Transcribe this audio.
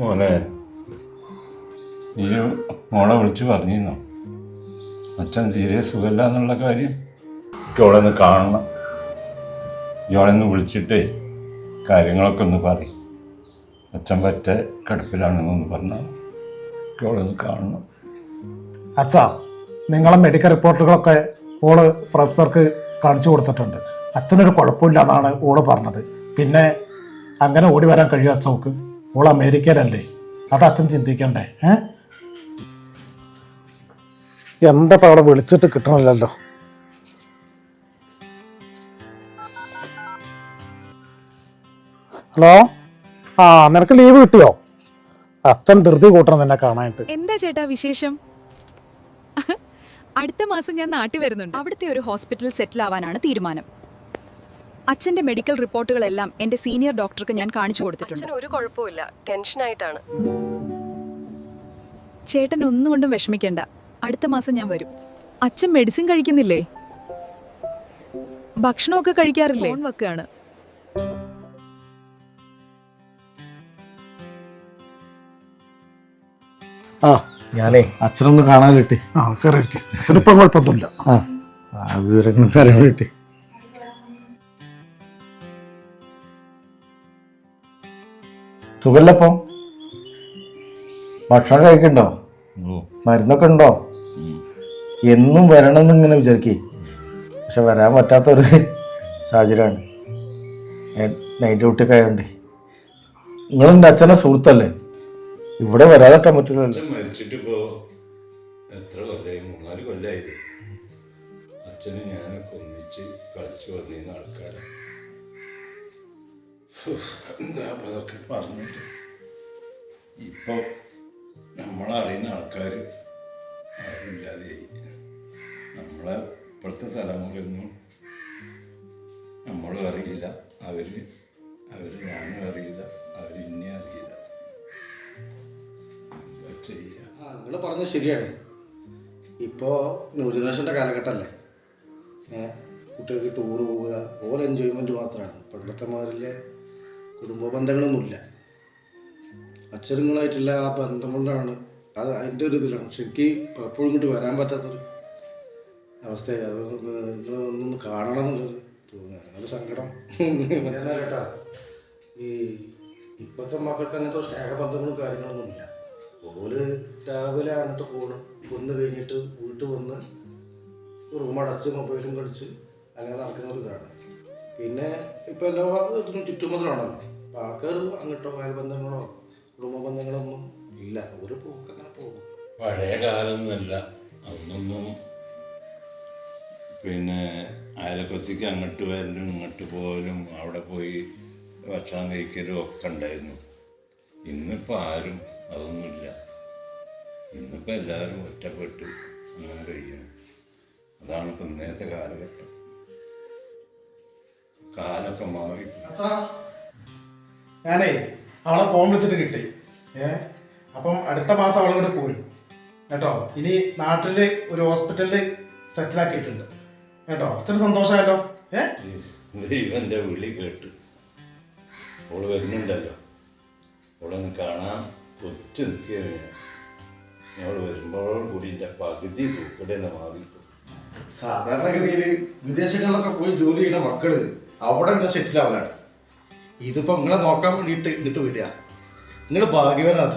മോനെ നീ മോളെ വിളിച്ച് പറഞ്ഞിരുന്നോ? അച്ഛൻ തീരെ സുഖമില്ല എന്നുള്ള കാര്യം ഇവളെ ഒന്ന് കാണണം. ഇവളെ ഒന്ന് വിളിച്ചിട്ടേ കാര്യങ്ങളൊക്കെ ഒന്ന് പറയും. അച്ഛൻ പറ്റ കിടപ്പിലാണെന്നൊന്ന് പറഞ്ഞാൽ ഇവളെ ഒന്ന് കാണണം. അച്ഛാ നിങ്ങളെ മെഡിക്കൽ റിപ്പോർട്ടുകളൊക്കെ ഓൾ പ്രൊഫസർക്ക് കാണിച്ചു കൊടുത്തിട്ടുണ്ട്. അച്ഛനൊരു കുഴപ്പമില്ല എന്നാണ് ഓൾ പറഞ്ഞത്. പിന്നെ അങ്ങനെ ഓടി വരാൻ കഴിയും അച്ഛക്ക് ഓൾ അമേരിക്കയിലല്ലേ? അത് അച്ഛൻ ചിന്തിക്കണ്ടേ ഏ? എന്താ അവിടെ വിളിച്ചിട്ട് കിട്ടണില്ലല്ലോ? ഹലോ? ആ നിനക്ക് ലീവ് കിട്ടിയോ? അച്ഛൻ ധൃതി കൂട്ടണം നിന്നെ കാണാനായിട്ട്. എന്താ ചേട്ടാ വിശേഷം? അടുത്ത മാസം ഞാൻ നാട്ടിൽ വരുന്നുണ്ട്. അവിടുത്തെ ഒരു ഹോസ്പിറ്റൽ സെറ്റിൽ ആവാനാണ് തീരുമാനം. അച്ഛന്റെ മെഡിക്കൽ റിപ്പോർട്ടുകളെല്ലാം എന്റെ സീനിയർ ഡോക്ടർക്ക് ഞാൻ കാണിച്ചു കൊടുത്തിട്ടുണ്ട്. അച്ഛന് ഒരു കുഴപ്പമില്ല ടെൻഷനായിട്ടാണ് ചേട്ടൻ ഒന്നുകൊണ്ടും വിഷമിക്കേണ്ട. അടുത്ത മാസം ഞാൻ വരും. അച്ഛൻ മെഡിസിൻ കഴിക്കുന്നില്ലേ? ഭക്ഷണമൊക്കെ കഴിക്കാറില്ലേ? ഫോൺ വെക്കുകയാണ് ആ ഞാനേ അച്ഛനൊന്ന് കാണാനിട്ട് ആ കയറി അച്ഛനിപ്പം കുഴപ്പമൊന്നുമില്ല. ആ ആ വിവരങ്ങൾ അറിയാൻ വേണ്ടിട്ട് സുഖല്ലപ്പം ഭക്ഷണം കഴിക്കണ്ടോ? മരുന്നൊക്കെ ഉണ്ടോ? എന്നും വരണം എന്നിങ്ങനെ വിചാരിക്കേ. പക്ഷെ വരാൻ പറ്റാത്തൊരു സാഹചര്യമാണ്. നൈറ്റ് ഡ്യൂട്ടിയൊക്കെ ആയതുകൊണ്ട് നിങ്ങളെന്റെ അച്ഛനെ സുഹൃത്തല്ലേ? ഇവിടെ വരാതെക്കാൻ പറ്റില്ലല്ലോ മരിച്ചിട്ടിപ്പോ എത്ര കൊല്ലായി? മൂന്നാൽ കൊല്ലായില്ലേ അച്ഛന് ഞാനൊക്കെ ഒന്നിച്ച് കളിച്ചു വന്നിരുന്ന ആൾക്കാരാണ് എന്താ അതൊക്കെ പറഞ്ഞിട്ട്? ഇപ്പോൾ നമ്മളറിയുന്ന ആൾക്കാർ ആരുമില്ലാതെയായി നമ്മളെ ഇപ്പോഴത്തെ തലമുറയൊന്നും നമ്മളും അറിയില്ല. അവർ അവർ ഞാനും അറിയില്ല. അവർ ഇന്നെ അറിയില്ല. എന്താ ചെയ്യാ? ആ നിങ്ങൾ പറഞ്ഞത് ശരിയാണ്. ഇപ്പോൾ ന്യൂ ജനറേഷന്റെ കാലഘട്ടമല്ലേ കുട്ടികൾക്ക് ടൂർ പോവുക ഓരോ എൻജോയ്മെന്റ് മാത്രമാണ്. പണ്ടത്തെ മാതിരിലെ കുടുംബ ബന്ധങ്ങളൊന്നുമില്ല അച്ഛനുങ്ങളായിട്ടുള്ള ആ ബന്ധം കൊണ്ടാണ് അത് അതിന്റെ ഒരു ഇതിലാണ്. പക്ഷെ എനിക്ക് പലപ്പോഴും ഇങ്ങോട്ട് വരാൻ പറ്റാത്തൊരു അവസ്ഥയാണ് അതൊന്ന് കാണണം എന്നുള്ളത് തോന്നുന്നു. അങ്ങനെ സങ്കടം. കേട്ടാ ഈ ഇപ്പോഴത്തെ മക്കൾക്ക് അങ്ങനത്തെ സ്നേഹബന്ധങ്ങളും കാര്യങ്ങളൊന്നും ഇല്ല ഓൽ രാവിലെ അങ്ങോട്ട് പോകണം വന്ന് കഴിഞ്ഞിട്ട് വീട്ടിൽ വന്ന് റൂം അടച്ച് മൊബൈലും കളിച്ച് അങ്ങനെ നടക്കുന്ന ഒരു ഇതാണ് പിന്നെ ഇപ്പൊ എല്ലാ ഇതിനും ചുറ്റുമതിലാണല്ലോ അപ്പം ആൾക്കാർ അങ്ങോട്ടോ അയൽബന്ധങ്ങളോ കുടുംബ ബന്ധങ്ങളൊന്നും ഇല്ല. ഒരു പോക്ക് അങ്ങനെ പോകും. പഴയ കാലമൊന്നുമല്ല അന്നൊന്നും പിന്നെ അയലക്കത്തേക്ക് അങ്ങോട്ട് വരലും ഇങ്ങോട്ട് പോകലും അവിടെ പോയി ഭക്ഷണം കഴിക്കലും ഒക്കെ ഉണ്ടായിരുന്നു. ഇന്നിപ്പോൾ ആരും അതൊന്നുമില്ല. ഇന്നിപ്പോൾ എല്ലാവരും ഒറ്റപ്പെട്ട് അങ്ങനെ കഴിയുന്നു. അതാണ് ഇപ്പം ഇന്നത്തെ കാലഘട്ടം. കാലമൊക്കെ മാറി. ഞാനേ അവളെ ഫോൺ വിളിച്ചിട്ട് കിട്ടി. ഏ അപ്പം അടുത്ത മാസം അവളും കൂടെ പോരും. കേട്ടോ? ഇനി നാട്ടിൽ ഒരു ഹോസ്പിറ്റലിൽ സെറ്റിലാക്കിയിട്ടുണ്ട് കേട്ടോ? അച്ഛന് സന്തോഷമായല്ലോ. ഏ? ദൈവന്റെ വിളി കേട്ട്. അവൾ വരുന്നുണ്ടല്ലോ. അവളൊന്ന് കാണാൻ കൊച്ചു നിൽക്കുകയാണ്. വരുമ്പോഴും കൂടി എന്റെ പകുതി തൂക്കടേന്ന് മാറി സാധാരണഗതിയിൽ വിദേശങ്ങളിലൊക്കെ പോയി ജോലി ചെയ്യുന്ന മക്കൾ അവിടെ ഇവിടെ സെറ്റിൽ ആവലാണ് ഇതിപ്പോൾ നിങ്ങളെ നോക്കാൻ വേണ്ടിയിട്ട് ഇങ്ങോട്ട് വരിക നിങ്ങൾ ഭാഗ്യവാനാണ്.